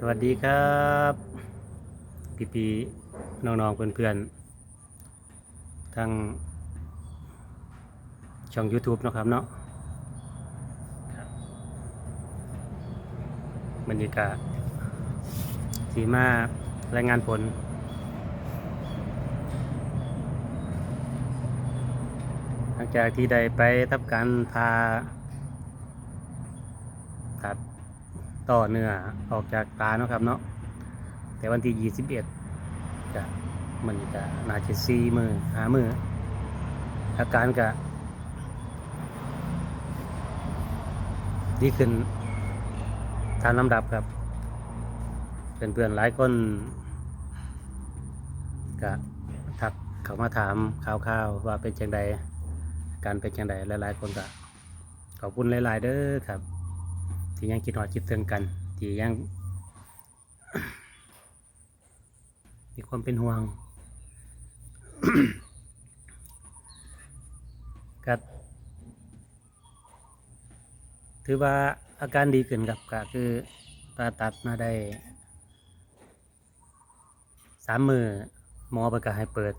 สวัสดีครับพี่พี่ๆน้องๆเพื่อนๆทางช่อง YouTube นะครับเนาะครับรรยากาศสีมารายงานผล หลังจากที่ได้ไปทำการพาตัด ต่อเนื้อออกจากตาเนาะครับเนาะแต่วันที่21ก็มันก็น่าจะซีมือหามืออาการก็ดีขึ้นตามลำดับครับเพื่อนๆหลายคนก็ทักเขามาถามข่าวๆว่าเป็นจังใดการเป็นจังใดหลายๆคนก็ขอบคุณหลาย ๆ เด้อครับ ที่ยังคิดหอดคิดถึงกัน ที่ยัง มีความเป็นห่วงก็ถือว่าอาการดีขึ้นครับก็คือผ่าตัดมาได้สามมือหมอประกาศให้เปิด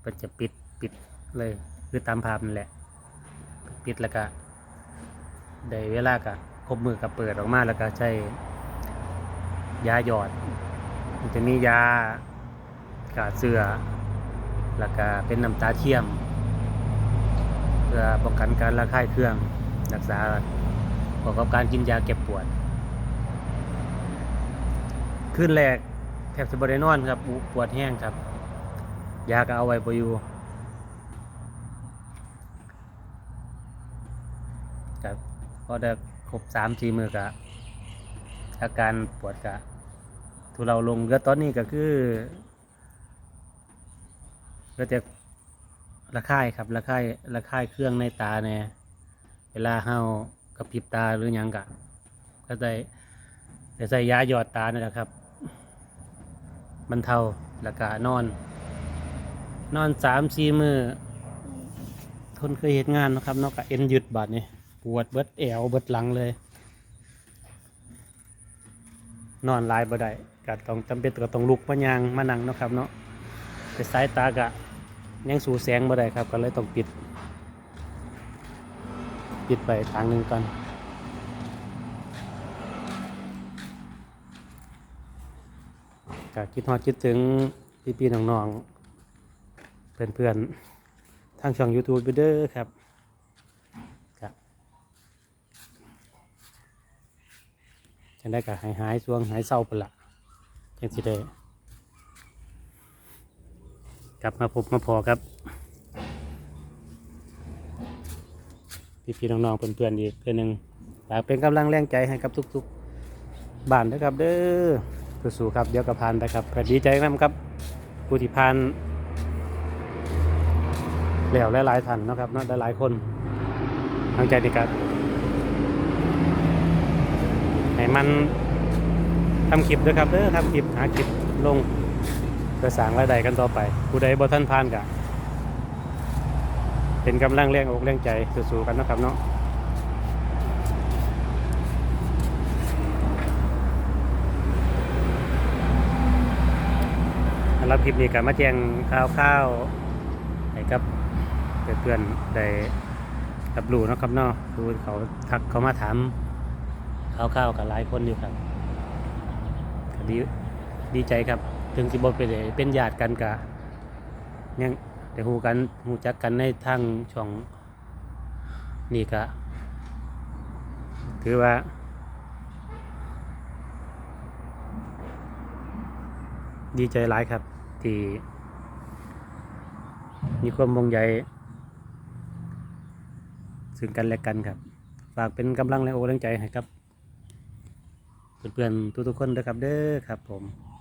เปิดจะปิดปิดเลยคือตามภาพนั่นแหละ ปิดแล้วก็ได้เวลาก็ ครบมือกับเปิดออกมาแล้วก็ใช้ยาหยอด มันจะมียากาดเสือแล้วก็เป็นน้ำตาเทียม เพื่อป้องกันการระคายเคืองรักษาประกอบการกินยาเก็บปวดขึ้นแรกแทบจะบรินอนครับปวดแห้งครับ ยาก็เอาไว้ปอยู่ครับพอได้ รบสามสี่มือกะอาการปวดกะทุเราลงก็ตอนนี้ก็คือก็จะระคายครับระคายระคายเครื่องในตาเนี่ยเวลาเฮากระพริบตาหรือยังกะ ก็ได้ได้ใส่ยาหยอดตานี่แหละครับมันเทาแล้วก็นอน นอนสามสี่มือทนเคยเหตุงานนะครับนอกจากเอ็นหยึดบาดนี่ ปวดเบิดแอวเบิดหลังเลย นอนลายบ่ได้ก็ต้องจำเป็นก็ต้องลุกมายางมานั่งเนาะครับเนาะแต่สายตากะยังสู่แสงบ่ได้ครับก็เลยต้องปิด ปิดไปทางหนึ่งก่อนก็คิดฮอดคิดถึงพี่ๆน้องๆเพื่อนๆทางช่อง YouTube ไปเด้อรับครับ จังได้ก็หายหายๆช่วงหายเศร้าไปละจังสิได้กลับมาพบมาพอครับ พี่พี่ๆน้องๆเพื่อนๆอีกเพื่อนหนึ่งฝากเป็นกำลังแรงใจให้กับทุกๆบ้านนะครับเด้อสู้ๆครับ เดี๋ยวก็ผ่านไปครับก็ดีใจนะครับผู้ที่ผ่านแล้วหลายๆท่านนะครับเนาะหลายๆคนทางใจนี่ครับให้ มันทำคลิปด้วยครับเด้อทำคลิปหาคลิปลงเพื่อสางรายได้กันต่อไป ผู้ใดบ่ท่านผ่านกะเป็นกำลังแรงอกแรงใจสู้ๆกันนะครับเนาะรับคลิปนี้ก็มาแจ้งข่าวๆให้กับเพื่อนๆได้รับรู้เนาะครับเนาะคือเขาทักเขามาถาม ข่าวๆกับหลายคนอยู่ครับดีดีใจครับ ถึงสิบเป็นเป็นญาติกันกะยังแต่หูกันหูจักกันในทางช่องนี่กะถือว่าดีใจหลายครับ ที่มีความมงใยซึ่งกันและกันครับ ฝากเป็นกำลังแรงโอแรงใจให้ครับ เพื่อนๆทุกๆคนด้วยครับเด้อครับผม